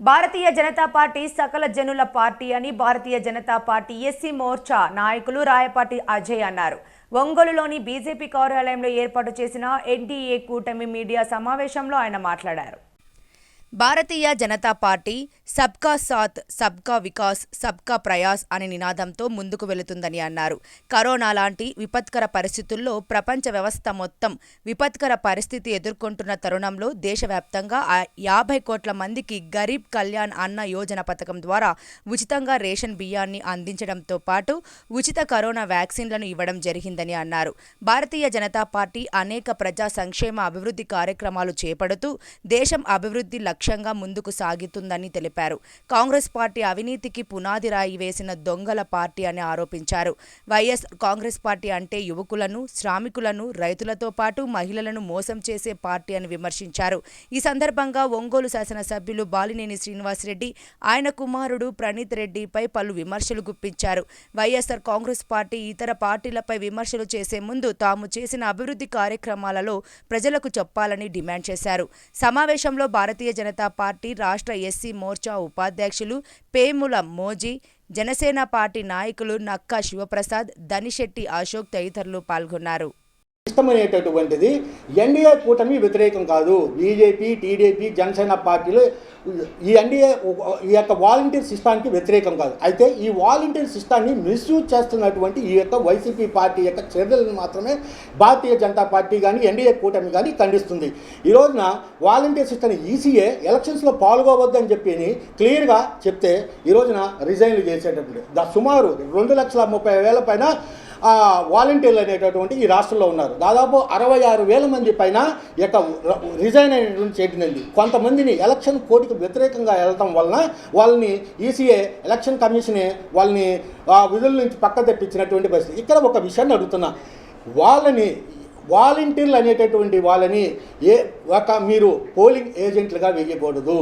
భారతీయ Janata party సకల జనుల party అని భారతీయ జనతా పార్టీ ఎస్సీ మోర్చా నాయకులు రాయపాటి అజయ్ అన్నారు. ఒంగోలులోని బీజేపీ కార్యాలయంలో ఏర్పాటు చేసిన ఎన్డీఏ కూటమి మీడియా సమావేశంలో ఆయన మాట్లాడారు. భారతీయ జనతా పార్టీ సబ్కా సాత్ సబ్కా వికాస్ సబ్కా ప్రయాస్ అనే నినాదంతో ముందుకు వెళుతుందని అన్నారు. కరోనా లాంటి విపత్కర పరిస్థితుల్లో ప్రపంచ వ్యవస్థ మొత్తం విపత్కర పరిస్థితి ఎదుర్కొంటున్న తరుణంలో దేశవ్యాప్తంగా యాభై కోట్ల మందికి గరీబ్ కళ్యాణ్ అన్న యోజన పథకం ద్వారా ఉచితంగా రేషన్ బియ్యాన్ని అందించడంతో పాటు ఉచిత కరోనా వ్యాక్సిన్లను ఇవ్వడం జరిగిందని అన్నారు. భారతీయ జనతా పార్టీ అనేక ప్రజా సంక్షేమ అభివృద్ధి కార్యక్రమాలు చేపడుతూ దేశం అభివృద్ధి లక్ష్యంగా ముందుకు సాగుతుందని తెలిపారు. కాంగ్రెస్ పార్టీ అవినీతికి పునాది రాయి వేసిన దొంగల పార్టీ అని ఆరోపించారు. వైఎస్ కాంగ్రెస్ పార్టీ అంటే యువకులను శ్రామికులను రైతులతో పాటు మహిళలను మోసం చేసే పార్టీ అని విమర్శించారు. ఈ సందర్భంగా ఒంగోలు శాసనసభ్యులు బాలినేని శ్రీనివాసరెడ్డి ఆయన కుమారుడు ప్రణీత్ రెడ్డిపై పలు విమర్శలు గుప్పించారు. వైఎస్ఆర్ కాంగ్రెస్ పార్టీ ఇతర పార్టీలపై విమర్శలు చేసే ముందు తాము చేసిన అభివృద్ధి కార్యక్రమాలలో ప్రజలకు చెప్పాలని డిమాండ్ చేశారు. సమావేశంలో భారతీయ జనతా పార్టీ రాష్ట్ర ఎస్సీ మోర్చా ఉపాధ్యక్షులు పేముల మోజీ జనసేన పార్టీ నాయకులు నక్కా శివప్రసాద్ దనిశెట్టి అశోక్ తదితరులు పాల్గొన్నారు. ఇష్టమనేటటువంటిది ఎన్డీఏ కూటమి వ్యతిరేకం కాదు. బీజేపీ టీడీపీ జనసేన పార్టీలు ఈ ఎన్డీఏ ఈ యొక్క వాలంటీర్ సిస్టానికి వ్యతిరేకం కాదు. అయితే ఈ వాలంటీర్ సిస్టాన్ని మిస్యూజ్ చేస్తున్నటువంటి ఈ యొక్క వైసీపీ పార్టీ యొక్క చర్యలను మాత్రమే భారతీయ జనతా పార్టీ కానీ ఎన్డీఏ కూటమి కానీ ఖండిస్తుంది. ఈ రోజున వాలంటీర్ సిస్టమ్ ఈసీఏ ఎలక్షన్స్లో పాల్గొవద్దని చెప్పి క్లియర్గా చెప్తే ఈ రోజున రిజైన్లు చేసేటప్పుడు సుమారు రెండు లక్షల ముప్పై వేల పైన వాలంటీర్లు అనేటటువంటి ఈ రాష్ట్రంలో ఉన్నారు. దాదాపు అరవై ఆరు వేల మంది పైన యొక్క రిజైన్ అయినటువంటి చేయటింది కొంతమందిని ఎలక్షన్ కోర్టుకు వ్యతిరేకంగా వెళ్ళటం వలన వాళ్ళని ఈసీఏ ఎలక్షన్ కమిషనే వాళ్ళని విధుల నుంచి పక్క తెప్పించినటువంటి పరిస్థితి. ఇక్కడ ఒక విషయాన్ని అడుగుతున్నా. వాళ్ళని వాలంటీర్లు అనేటటువంటి వాళ్ళని ఏ ఒక మీరు పోలింగ్ ఏజెంట్లుగా వేయకూడదు.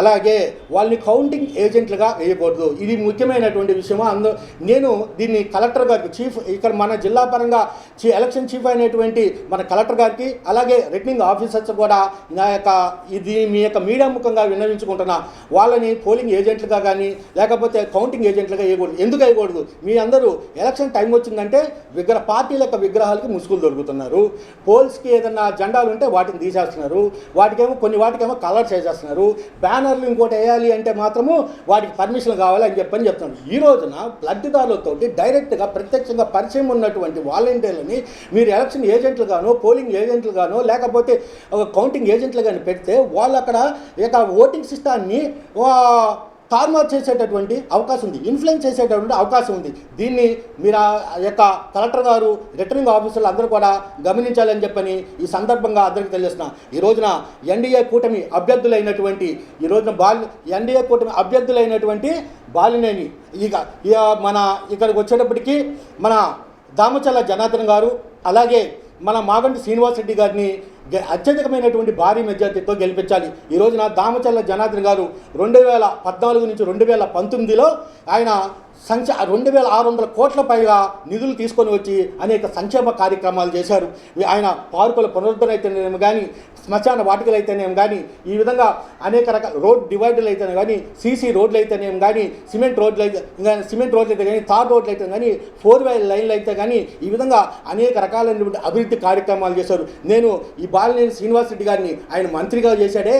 అలాగే వాళ్ళని కౌంటింగ్ ఏజెంట్లుగా వేయకూడదు. ఇది ముఖ్యమైనటువంటి విషయము? అందు నేను దీన్ని కలెక్టర్ గారికి చీఫ్ ఇక్కడ మన జిల్లా పరంగా చీ ఎలక్షన్ చీఫ్ అయినటువంటి మన కలెక్టర్ గారికి అలాగే రిటర్నింగ్ ఆఫీసర్స్ కూడా నా యొక్క ఇది మీ యొక్క మీడియా ముఖంగా విన్నవించుకుంటున్నా. వాళ్ళని పోలింగ్ ఏజెంట్లుగా కానీ లేకపోతే కౌంటింగ్ ఏజెంట్లుగా వేయకూడదు. ఎందుకు వేయకూడదు? మీ అందరూ ఎలక్షన్ టైం వచ్చిందంటే విగ్రహ పార్టీల యొక్క విగ్రహాలకి ముసుగులు దొరుకుతున్నారు. పోల్స్కి ఏదన్నా జెండాలు ఉంటే వాటిని తీసేస్తున్నారు. వాటికేమో కొన్ని వాటికేమో కలర్ చేసేస్తున్నారు బ్యానర్లు ఇంకోటి వేయాలి అంటే మాత్రము వాటికి పర్మిషన్ కావాలి అని చెప్పని చెప్తాను. ఈ రోజున లబ్ధిదారులతోటి డైరెక్ట్గా ప్రత్యక్షంగా పరిచయం ఉన్నటువంటి వాలంటీర్లని మీరు ఎలక్షన్ ఏజెంట్లుగానో పోలింగ్ ఏజెంట్లుగానో లేకపోతే ఒక కౌంటింగ్ ఏజెంట్లు కానీ పెడితే వాళ్ళు అక్కడ ఇక ఓటింగ్ సిస్టాన్ని తారుమారు చేసేటటువంటి అవకాశం ఉంది ఇన్ఫ్లుయెన్స్ చేసేటటువంటి అవకాశం ఉంది. దీన్ని మీరు ఆ యొక్క కలెక్టర్ గారు రిటర్నింగ్ ఆఫీసర్లు అందరూ కూడా గమనించాలని చెప్పని ఈ సందర్భంగా అందరికీ తెలియజేస్తున్నా. ఈ రోజున ఎన్డీఏ కూటమి అభ్యర్థులైనటువంటి ఈ రోజున బాల్ ఎన్డీఏ కూటమి అభ్యర్థులైనటువంటి బాలినేని ఇక ఇక మన ఇక్కడికి వచ్చేటప్పటికీ మన దామచల్ల జనార్దన్ గారు అలాగే మన మాగంటి శ్రీనివాస్ రెడ్డి గారిని అత్యధికమైనటువంటి భారీ మెజార్టీతో గెలిపించాలి. ఈ రోజున దామచల్ల జనార్దన్ గారు రెండు వేల పద్నాలుగు నుంచి రెండు వేల పంతొమ్మిదిలో ఆయన సంక్ష రెండు వేల ఆరు వందల కోట్ల పైగా నిధులు తీసుకొని వచ్చి అనేక సంక్షేమ కార్యక్రమాలు చేశారు. ఆయన పార్కుల పునరుద్ధరణ అయితేనేమి కానీ శ్మశాన వాటికలు అయితేనేమి కానీ ఈ విధంగా అనేక రకాల రోడ్ డివైడర్లు అయితేనే కానీ సీసీ రోడ్లు అయితేనేమి కానీ సిమెంట్ రోడ్లు అయితే కానీ సిమెంట్ రోడ్లు అయితే కానీ తార్ రోడ్లు అయితే కానీ ఫోర్ వే లైన్లు అయితే కానీ ఈ విధంగా అనేక రకాలైనటువంటి అభివృద్ధి కార్యక్రమాలు చేశారు. నేను ఈ బాలినేని శ్రీనివాసరెడ్డి గారిని ఆయన మంత్రిగా చేశాడే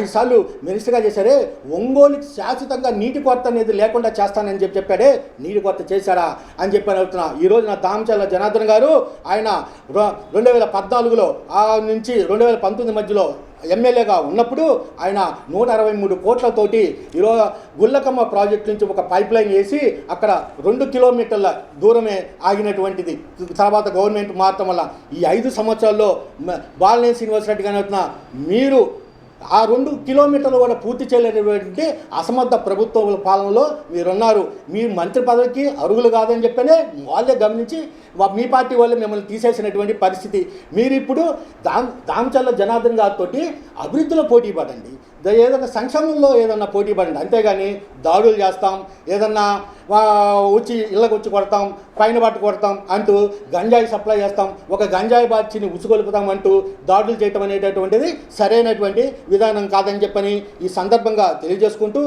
ఐదు సార్లు మినిస్టర్గా చేశాడే ఒంగోలుకి శాశ్వతంగా నీటి కొరత అనేది లేకుండా చేస్తానని చెప్పి చెప్పాడే. నీటి కొరత చేశాడా అని చెప్పి అని అడుగుతున్నా. ఈ రోజు నా దామచల్ల జనార్దన్ గారు ఆయన రెండు వేల పద్నాలుగులో ఆ నుంచి రెండు వేల పంతొమ్మిది మధ్యలో ఎమ్మెల్యేగా ఉన్నప్పుడు ఆయన నూట అరవై మూడు కోట్లతోటి ఈరోజు గుల్లకమ్మ ప్రాజెక్ట్ నుంచి ఒక పైప్ లైన్ వేసి అక్కడ రెండు కిలోమీటర్ల దూరమే ఆగినటువంటిది. తర్వాత గవర్నమెంట్ మారటం వల్ల ఈ ఐదు సంవత్సరాల్లో మ- బాలినేని శ్రీనివాసరెడ్డి గారి మీరు ఆ రెండు కిలోమీటర్లు కూడా పూర్తి చేయలేనటువంటి అసమర్థ ప్రభుత్వ పాలనలో మీరున్నారు. మీ మంత్రి పదవికి అరుగులు కాదని చెప్పనే వాళ్ళే గమనించి మీ పార్టీ వాళ్ళు మిమ్మల్ని తీసేసినటువంటి పరిస్థితి. మీరు ఇప్పుడు దామ్ దామచల్ల జనార్దన్ గారితో అభివృద్ధిలో పోటీ పడండి. ఏదైనా సంక్షేమంలో ఏదన్నా పోటీ పడండి అంతేగాని దాడులు చేస్తాం ఏదన్నా వచ్చి ఇళ్ళకు వచ్చి కొడతాం పైన పట్టు కొడతాం అంటూ గంజాయి సప్లై చేస్తాం ఒక గంజాయి బాచిని ఉసుకొలుపుతాం అంటూ దాడులు చేయటం అనేటటువంటిది సరైనటువంటి విధానం కాదని చెప్పని ఈ సందర్భంగా తెలియజేసుకుంటూ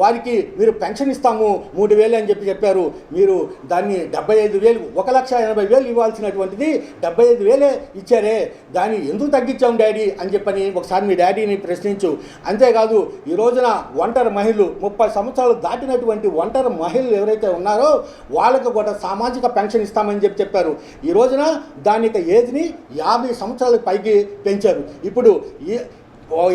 వారికి మీరు పెన్షన్ ఇస్తాము మూడు వేలు అని చెప్పి చెప్పారు. మీరు దాన్ని డెబ్బై ఐదు వేలు ఒక లక్ష ఎనభై వేలు ఇవ్వాల్సినటువంటిది డెబ్బై ఐదు వేలే ఇచ్చారే. దాన్ని ఎందుకు తగ్గించాం డాడీ అని చెప్పని ఒకసారి మీ డాడీని ప్రశ్నించు. అంతేకాదు ఈ రోజున ఒంటరి మహిళలు ముప్పై సంవత్సరాలు దాటినటువంటి ఒంటరి మహిళలు ఎవరైతే ఉన్నారో వాళ్ళకు కూడా సామాజిక పెన్షన్ ఇస్తామని చెప్పి చెప్పారు. ఈ రోజున దాని యొక్క ఏజ్ని యాభై సంవత్సరాలకు పైకి పెంచారు. ఇప్పుడు ఈ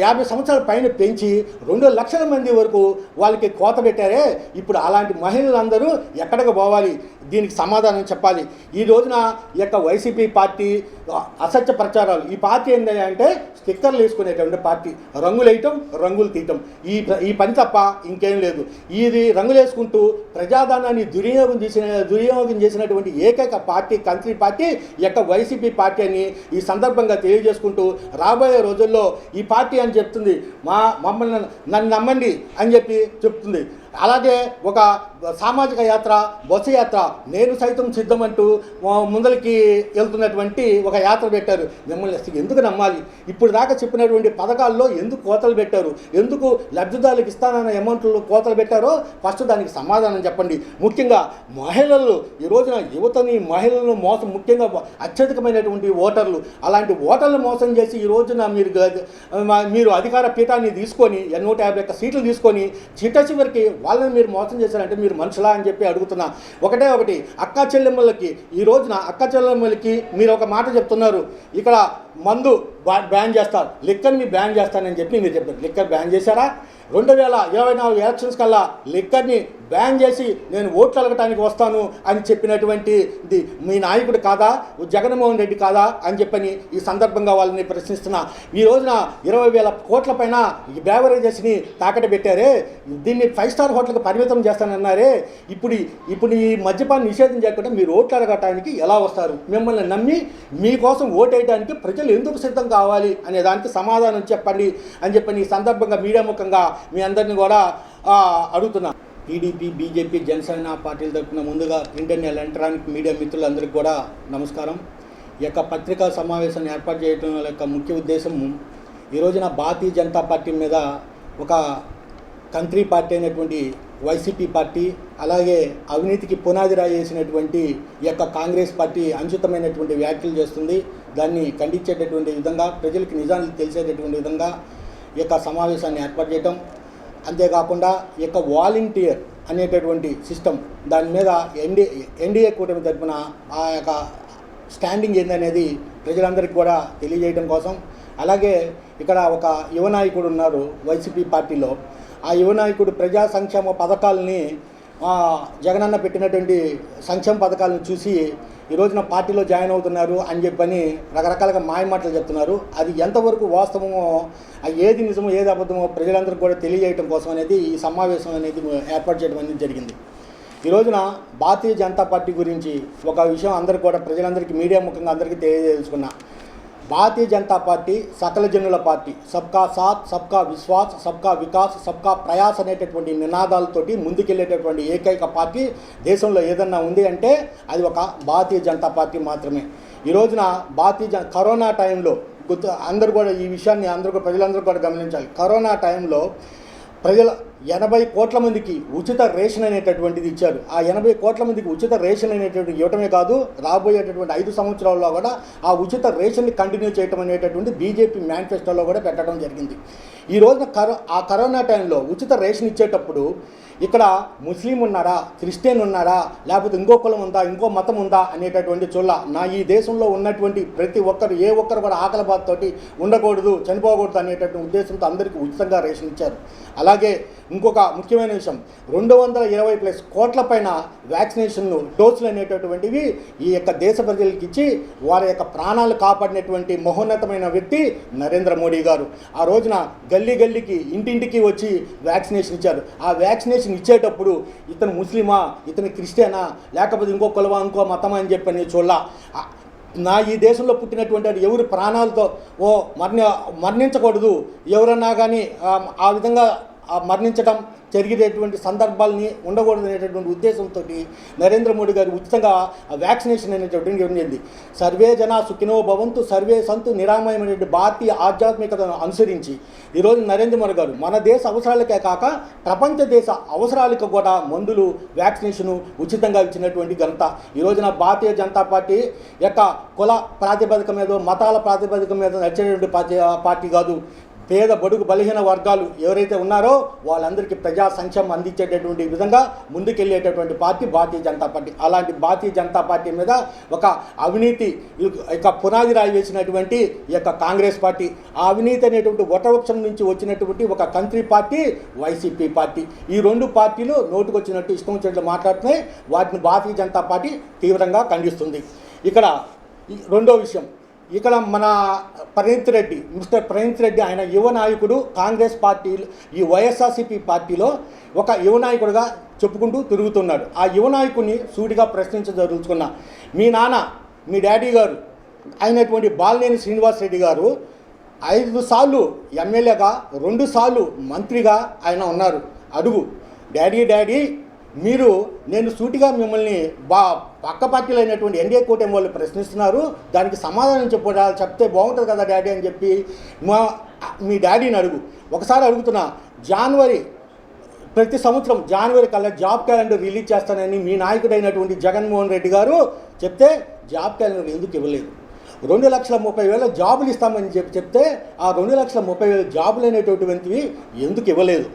యాభై సంవత్సరాల పైన పెంచి రెండు లక్షల మంది వరకు వాళ్ళకి కోత పెట్టారే. ఇప్పుడు అలాంటి మహిళలందరూ ఎక్కడికి పోవాలి? దీనికి సమాధానం చెప్పాలి. ఈ రోజున ఈ యొక్క వైసీపీ పార్టీ అసత్య ప్రచారాలు. ఈ పార్టీ ఏంటంటే స్టిక్కర్లు వేసుకునేటువంటి పార్టీ. రంగులు వేయటం రంగులు తీయటం. ఈ ఈ పని తప్ప ఇంకేం లేదు. ఇది రంగులు వేసుకుంటూ ప్రజాధనాన్ని దుర్వినియోగం చేసిన దుర్వినియోగం చేసినటువంటి ఏకైక పార్టీ కంట్రీ పార్టీ ఈ యొక్క వైసీపీ పార్టీ అని ఈ సందర్భంగా తెలియజేసుకుంటూ రాబోయే రోజుల్లో ఈ పార్టీ అని చెప్తుంది. మా మమ్మల్ని నన్ను నమ్మండి అని చెప్పి చెప్తుంది. అలాగే ఒక సామాజిక యాత్ర బస్సు యాత్ర నేను సైతం సిద్ధమంటూ ముందరికి వెళ్తున్నటువంటి ఒక యాత్ర పెట్టారు. మిమ్మల్ని ఎందుకు నమ్మాలి? ఇప్పుడు దాకా చెప్పినటువంటి పథకాల్లో ఎందుకు కోతలు పెట్టారు? ఎందుకు లబ్ధిదారులకు ఇస్తానన్న అమౌంట్లో కోతలు పెట్టారో ఫస్ట్ దానికి సమాధానం చెప్పండి. ముఖ్యంగా మహిళలు ఈ రోజున యువతని మహిళలను మోసం ముఖ్యంగా అత్యధికమైనటువంటి ఓటర్లు అలాంటి ఓటర్లు మోసం చేసి ఈ రోజున మీరు మీరు అధికార పీఠాన్ని తీసుకొని నూట యాభై ఒక్క సీట్లు తీసుకొని చిట్ట చివరికి వాళ్ళని మీరు మోసం చేశారంటే మీరు మనుషులా అని చెప్పి అడుగుతున్నా. ఒకటే ఒకటి అక్క చెల్లెమ్మలకి ఈ రోజున అక్క చెల్లెమ్మలకి మీరు ఒక మాట చెప్తున్నారు. ఇక్కడ మందు బ్యాన్ చేస్తారు. లిక్కర్ని బ్యాన్ చేస్తానని చెప్పి మీరు చెప్పారు. లిక్కర్ బ్యాన్ చేశారా? రెండు వేల ఇరవై నాలుగు ఎలక్షన్స్ కల్లా లిక్కర్ని బ్యాన్ చేసి నేను ఓట్లు అడగటానికి వస్తాను అని చెప్పినటువంటి ది మీ నాయకుడు కాదా? జగన్మోహన్ రెడ్డి కాదా? అని చెప్పని ఈ సందర్భంగా వాళ్ళని ప్రశ్నిస్తున్నా. ఈ రోజున ఇరవై వేల కోట్ల పైన ఈ బ్యావరేజెస్ని తాకట పెట్టారే. దీన్ని ఫైవ్ స్టార్ హోటల్కి పరిమితం చేస్తానన్నారే. ఇప్పుడు ఇప్పుడు ఈ మద్యపాన్ని నిషేధం చేయకుండా మీరు ఓట్లు అడగటానికి ఎలా వస్తారు? మిమ్మల్ని నమ్మి మీకోసం ఓటేయడానికి ప్రజలు ఎందుకు సిద్ధం కావాలి? అనే దానికి సమాధానం చెప్పండి అని చెప్పని ఈ సందర్భంగా మీడియా ముఖంగా మీ అందరిని కూడా అడుగుతున్నా. టీడీపీ బీజేపీ జనసేన పార్టీల తరఫున ముందుగా ఇండియన్ ఎలక్ట్రానిక్ మీడియా మిత్రులందరికీ కూడా నమస్కారం. ఈ యొక్క పత్రికా సమావేశాన్ని ఏర్పాటు చేయడం యొక్క ముఖ్య ఉద్దేశం ఈ రోజున భారతీయ జనతా పార్టీ మీద ఒక కంట్రీ పార్టీ అయినటువంటి వైసీపీ పార్టీ అలాగే అవినీతికి పునాది రాయి ఈ యొక్క కాంగ్రెస్ పార్టీ అనుచితమైనటువంటి వ్యాఖ్యలు చేస్తుంది. దాన్ని ఖండించేటటువంటి విధంగా ప్రజలకు నిజాన్ని తెలిసేటటువంటి విధంగా ఈ యొక్క సమావేశాన్ని ఏర్పాటు చేయటం. అంతేకాకుండా ఈ యొక్క వాలంటీర్ అనేటటువంటి సిస్టమ్ దాని మీద ఎన్డీ ఎన్డీఏ కూటమి తరపున ఆ యొక్క స్టాండింగ్ ఏందనేది ప్రజలందరికీ కూడా తెలియజేయడం కోసం. అలాగే ఇక్కడ ఒక యువ నాయకుడు ఉన్నారు వైసీపీ పార్టీలో. ఆ యువ నాయకుడు ప్రజా సంక్షేమ పథకాలని జగనన్న పెట్టినటువంటి సంక్షేమ పథకాలను చూసి ఈ రోజున పార్టీలో జాయిన్ అవుతున్నారు అని చెప్పని రకరకాలుగా మాయమాటలు చెప్తున్నారు. అది ఎంతవరకు వాస్తవమో ఏది నిజమో ఏది అబద్ధమో ప్రజలందరికీ కూడా తెలియజేయడం కోసం అనేది ఈ సమావేశం అనేది ఏర్పాటు చేయడం అనేది జరిగింది. ఈ రోజున భారతీయ జనతా పార్టీ గురించి ఒక విషయం అందరికీ కూడా ప్రజలందరికీ మీడియా ముఖంగా అందరికీ తెలియజేసుకున్నా భారతీయ జనతా పార్టీ సకల జనుల పార్టీ సబ్కా సాత్ సబ్కా విశ్వాస్ సబ్కా వికాస్ సబ్కా ప్రయాస్ అనేటటువంటి నినాదాలతోటి ముందుకెళ్ళేటటువంటి ఏకైక పార్టీ దేశంలో ఏదన్నా ఉంది అంటే అది ఒక భారతీయ జనతా పార్టీ మాత్రమే. ఈ రోజున భారతీయ జన కరోనా టైంలో గుర్తు అందరూ కూడా ఈ విషయాన్ని అందరూ కూడా ప్రజలందరూ కూడా గమనించాలి. కరోనా టైంలో ప్రజల ఎనభై కోట్ల మందికి ఉచిత రేషన్ అనేటటువంటిది ఇచ్చారు. ఆ ఎనభై కోట్ల మందికి ఉచిత రేషన్ అనేటటువంటి ఇవ్వటమే కాదు రాబోయేటటువంటి ఐదు సంవత్సరాల్లో కూడా ఆ ఉచిత రేషన్ని కంటిన్యూ చేయటం అనేటటువంటి బీజేపీ మేనిఫెస్టోలో కూడా పెట్టడం జరిగింది. ఈ రోజున కరో ఆ కరోనా టైంలో ఉచిత రేషన్ ఇచ్చేటప్పుడు ఇక్కడ ముస్లిం ఉన్నారా క్రిస్టియన్ ఉన్నారా లేకపోతే ఇంకో కులం ఉందా ఇంకో మతం ఉందా అనేటటువంటి చూడ నా ఈ దేశంలో ఉన్నటువంటి ప్రతి ఒక్కరు ఏ ఒక్కరు కూడా ఆకలి బాధతోటి ఉండకూడదు చనిపోకూడదు అనేటటువంటి ఉద్దేశంతో అందరికీ ఉచితంగా రేషన్ ఇచ్చారు. అలాగే ఇంకొక ముఖ్యమైన విషయం. రెండు వందల ఇరవై ప్లస్ కోట్ల పైన వ్యాక్సినేషన్లు డోసులు అనేటటువంటివి ఈ యొక్క దేశ ప్రజలకు ఇచ్చి వారి యొక్క ప్రాణాలు కాపాడినటువంటి మహోన్నతమైన వ్యక్తి నరేంద్ర మోడీ గారు. ఆ రోజున గల్లీ గల్లీకి ఇంటింటికి వచ్చి వ్యాక్సినేషన్ ఇచ్చారు. ఆ వ్యాక్సినేషన్ ఇచ్చేటప్పుడు ఇతను ముస్లిమా ఇతను క్రిస్టియనా లేకపోతే ఇంకో కులవా ఇంకో మతమా అని చెప్పని చూడాల. నా ఈ దేశంలో పుట్టినటువంటి వాడు ఎవరి ప్రాణాలతో ఓ మరణి మరణించకూడదు. ఎవరన్నా కానీ ఆ, విధంగా మరణించడం జరిగేటటువంటి సందర్భాలని ఉండకూడదు అనేటటువంటి ఉద్దేశంతో నరేంద్ర మోడీ గారు ఉచితంగా వ్యాక్సినేషన్ అనేటటువంటి జరిగింది. సర్వే జన సుఖినో భవంతు సర్వే సంతు నిరామయమైనటువంటి భారతీయ ఆధ్యాత్మికతను అనుసరించి ఈరోజు నరేంద్ర మోడీ గారు మన దేశ అవసరాలకే కాక ప్రపంచ దేశ అవసరాలకు కూడా మందులు వ్యాక్సినేషను ఉచితంగా ఇచ్చినటువంటి ఘనత ఈ రోజున భారతీయ జనతా పార్టీ యొక్క కుల ప్రాతిపదిక మీద మతాల ప్రాతిపదిక మీద నడిచేటువంటి పార్టీ పార్టీ కాదు. పేద బడుగు బలహీన వర్గాలు ఎవరైతే ఉన్నారో వాళ్ళందరికీ ప్రజా సంక్షేమం అందించేటటువంటి విధంగా ముందుకెళ్ళేటటువంటి పార్టీ భారతీయ జనతా పార్టీ. అలాంటి భారతీయ జనతా పార్టీ మీద ఒక అవినీతి యొక్క పునాది రాయి వేసినటువంటి ఈ యొక్క కాంగ్రెస్ పార్టీ. ఆ అవినీతి అనేటువంటి వటవృక్షం నుంచి వచ్చినటువంటి ఒక కంట్రీ పార్టీ వైసీపీ పార్టీ. ఈ రెండు పార్టీలు నోటుకొచ్చినట్టు ఇష్టం వచ్చినట్లు మాట్లాడుతున్నాయి. వాటిని భారతీయ జనతా పార్టీ తీవ్రంగా ఖండిస్తుంది. ఇక్కడ ఈ రెండో విషయం. ఇక్కడ మన ప్రణీత్ రెడ్డి మిస్టర్ ప్రణీత్ రెడ్డి ఆయన యువ నాయకుడు కాంగ్రెస్ పార్టీ ఈ వైఎస్ఆర్సీపీ పార్టీలో ఒక యువ నాయకుడిగా చెప్పుకుంటూ తిరుగుతున్నాడు. ఆ యువ నాయకుడిని సూటిగా ప్రశ్నించదలుచుకున్నా మీ నాన్న మీ డాడీ గారు అయినటువంటి బాలినేని శ్రీనివాస్ రెడ్డి గారు ఐదు సార్లు ఎమ్మెల్యేగా రెండు సార్లు మంత్రిగా ఆయన ఉన్నారు. అడుగు డాడీ డాడీ మీరు నేను సూటిగా మిమ్మల్ని బా పక్క పార్టీలు ఎన్డీఏ కూటమి వాళ్ళు ప్రశ్నిస్తున్నారు. దానికి సమాధానం చెప్పడా చెప్తే బాగుంటుంది కదా డాడీ అని చెప్పి మా మీ డాడీని అడుగు. ఒకసారి అడుగుతున్నా జనవరి ప్రతి సంవత్సరం జనవరి కల్లా జాబ్ క్యాలెండర్ రిలీజ్ చేస్తానని మీ నాయకుడైనటువంటి జగన్మోహన్ రెడ్డి గారు చెప్తే జాబ్ క్యాలెండర్ ఎందుకు ఇవ్వలేదు? రెండు లక్షల ముప్పై వేల జాబులు ఇస్తామని చెప్పి చెప్తే ఆ రెండు లక్షల ముప్పై వేల జాబులు అనేటటువంటివి ఎందుకు ఇవ్వలేదు?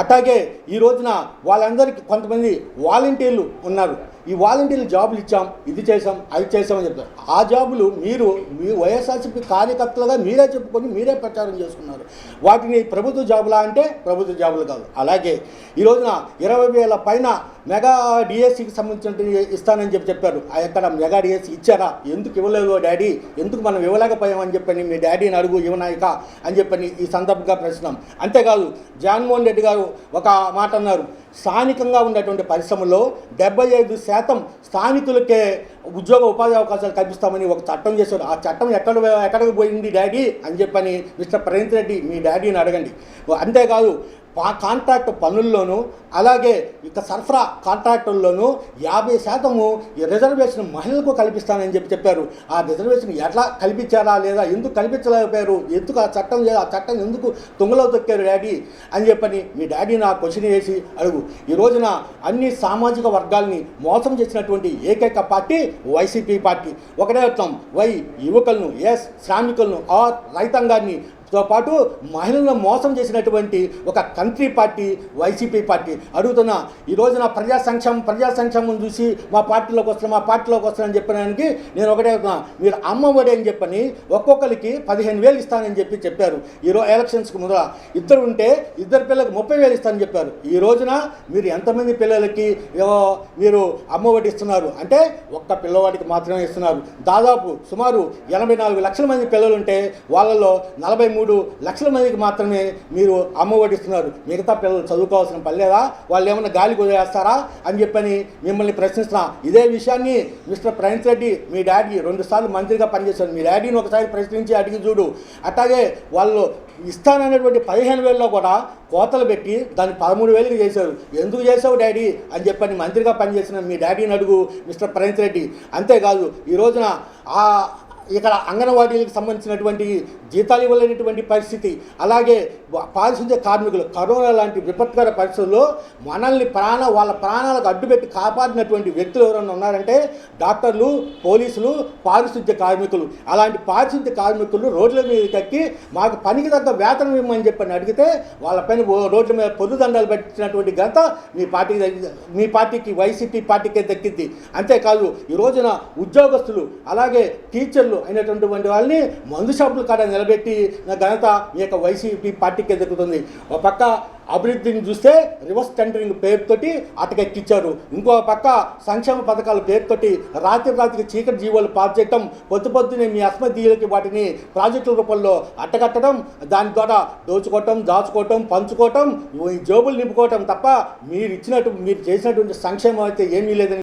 అట్లాగే ఈ రోజున వాళ్ళందరికీ కొంతమంది వాలంటీర్లు ఉన్నారు. ఈ వాలంటీర్లు జాబులు ఇచ్చాం ఇది చేసాం అది చేసామని చెప్తారు. ఆ జాబులు మీరు మీ వైఎస్ఆర్సీపీ కార్యకర్తలుగా మీరే చెప్పుకొని మీరే ప్రచారం చేసుకున్నారు. వాటిని ప్రభుత్వ జాబులా అంటే ప్రభుత్వ జాబులు కాదు. అలాగే ఈ రోజున ఇరవై వేల పైన మెగా డిఎస్సికి సంబంధించిన ఇస్తానని చెప్పి చెప్పారు. ఆ ఎక్కడ మెగా డిఎస్సి ఇచ్చారా? ఎందుకు ఇవ్వలేదు డాడీ? ఎందుకు మనం ఇవ్వలేకపోయామని చెప్పని మీ డాడీని అడుగు ఇవ్వనాయక అని చెప్పని ఈ సందర్భంగా ప్రశ్న. అంతేకాదు జగన్మోహన్ రెడ్డి గారు ఒక మాట అన్నారు. స్థానికంగా ఉండేటువంటి పరిశ్రమలో డెబ్బై ఐదు శాతం స్థానికులకే ఉద్యోగ ఉపాధి అవకాశాలు కల్పిస్తామని ఒక చట్టం చేశారు. ఆ చట్టం ఎక్కడ ఎక్కడికి పోయింది డాడీ? అని చెప్పని మిస్టర్ ప్రణీత్ రెడ్డి మీ డాడీని అడగండి. అంతేకాదు కాంట్రాక్ట్ పనుల్లోనూ అలాగే ఇక సరఫరా కాంట్రాక్టుల్లోనూ యాభై శాతము ఈ రిజర్వేషన్ మహిళలకు కల్పిస్తానని చెప్పి చెప్పారు. ఆ రిజర్వేషన్ ఎట్లా కల్పించారా లేదా ఎందుకు కల్పించలేకపోయారు ఎందుకు ఆ చట్టం లేదు ఆ చట్టం ఎందుకు తుంగలో తొక్కారు డాడీ అని చెప్పని మీ డాడీ నా క్వశ్చన్ వేసి అడుగు. ఈ రోజున అన్ని సామాజిక వర్గాల్ని మోసం చేసినటువంటి ఏకైక పార్టీ వైసీపీ పార్టీ. ఒకటే అర్థం వై యువకులను ఎస్ శ్రామికులను ఆర్ రైతాంగాన్ని తో పాటు మహిళలను మోసం చేసినటువంటి ఒక కంట్రీ పార్టీ వైసీపీ పార్టీ. అడుగుతున్నా ఈ రోజున ప్రజా సంక్షేమం ప్రజా సంక్షేమం చూసి మా పార్టీలోకి వస్తాను మా పార్టీలోకి వస్తానని చెప్పడానికి నేను ఒకటే మీరు అమ్మ ఒడి అని చెప్పని ఒక్కొక్కరికి పదిహేను వేలు ఇస్తానని చెప్పి చెప్పారు. ఈరోజు ఎలక్షన్స్కి ముందర ఇద్దరు ఉంటే ఇద్దరు పిల్లలకు ముప్పై వేలు ఇస్తానని చెప్పారు. ఈ రోజున మీరు ఎంతమంది పిల్లలకి మీరు అమ్మ ఒడి ఇస్తున్నారు? అంటే ఒక్క పిల్లవాడికి మాత్రమే ఇస్తున్నారు. దాదాపు సుమారు ఎనభై నాలుగు లక్షల మంది పిల్లలు ఉంటే వాళ్ళలో నలభై మూడు లక్షల మందికి మాత్రమే మీరు అమ్మ ఇస్తున్నారు మిగతా పిల్లలు చదువుకోవాల్సిన పని లేదా? వాళ్ళు ఏమైనా గాలి కుదిరేస్తారా అని చెప్పని మిమ్మల్ని ప్రశ్నిస్తున్నా. ఇదే విషయాన్ని మిస్టర్ ప్రణీత్ రెడ్డి మీ డాడీ రెండుసార్లు మంత్రిగా పనిచేశారు. మీ డాడీని ఒకసారి ప్రశ్నించి అడిగి చూడు. అట్లాగే వాళ్ళు ఇస్తాననేటువంటి పదిహేను వేలలో కూడా కోతలు పెట్టి దాన్ని పదమూడు వేలకు చేశారు. ఎందుకు చేసావు డాడీ అని చెప్పని మంత్రిగా పనిచేసిన మీ డాడీని అడుగు మిస్టర్ ప్రణీత్ రెడ్డి. అంతేకాదు ఈ రోజున ఆ ఇక్కడ అంగన్వాడీలకు సంబంధించినటువంటి జీతాలు ఇవ్వలేనటువంటి పరిస్థితి అలాగే పారిశుద్ధ్య కార్మికులు కరోనా లాంటి విపత్కర పరిస్థితుల్లో మనల్ని ప్రాణ వాళ్ళ ప్రాణాలకు అడ్డుపెట్టి కాపాడినటువంటి వ్యక్తులు ఎవరైనా ఉన్నారంటే డాక్టర్లు పోలీసులు పారిశుద్ధ్య కార్మికులు. అలాంటి పారిశుద్ధ్య కార్మికులు రోడ్ల మీద ఎక్కి మాకు పనికి తగ్గ వేతనం ఇవ్వమని చెప్పని అడిగితే వాళ్ళపైన ఓ- రోడ్ల మీద పొద్దుదండాలు పెట్టినటువంటి ఘనత మీ పార్టీకి మీ పార్టీకి వైసీపీ పార్టీకే దక్కింది అంతేకాదు ఈ రోజున ఉద్యోగస్తులు అలాగే టీచర్లు అయినటువంటి వాళ్ళని మందు షాపుల కాడ నిలబెట్టి నా ఘనత ఈ యొక్క వైసీపీ పార్టీకే దక్కుతుంది ఒక పక్క అభివృద్ధిని చూస్తే రివర్స్ టెండరింగ్ పేరుతోటి అటకెక్కిచ్చారు. ఇంకో పక్క సంక్షేమ పథకాల పేరుతోటి రాత్రి రాత్రికి చీకటి జీవోలు పాస్ చేయటం పొద్దు పొద్దునే మీ అస్మదీయులకి వాటిని ప్రాజెక్టుల రూపంలో అట్టగట్టడం దాని ద్వారా దోచుకోవటం దాచుకోవటం పంచుకోవటం ఈ జోబులు నింపుకోవటం తప్ప మీరు ఇచ్చినట్టు మీరు చేసినటువంటి సంక్షేమం అయితే ఏమీ లేదని